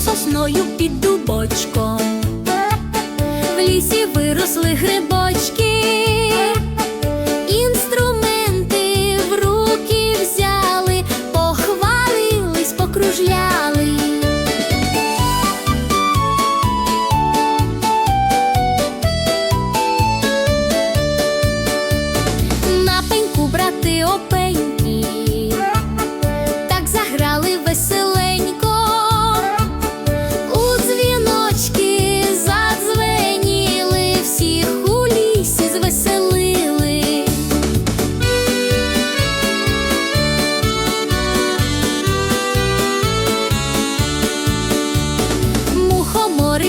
сосною, під дубочком, в лісі виросли грибочки, інструменти в руки взяли, похвалились, покружляли.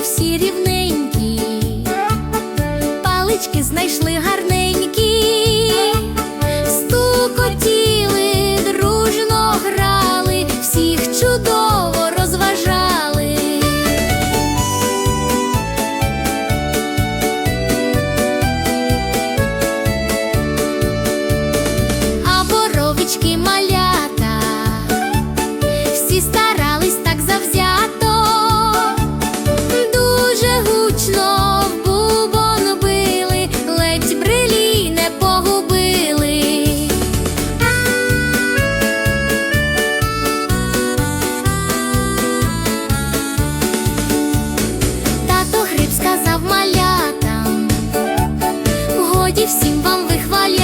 всі рівненькі, палички знайшли гарненькі. Тоді всім вам вихваля.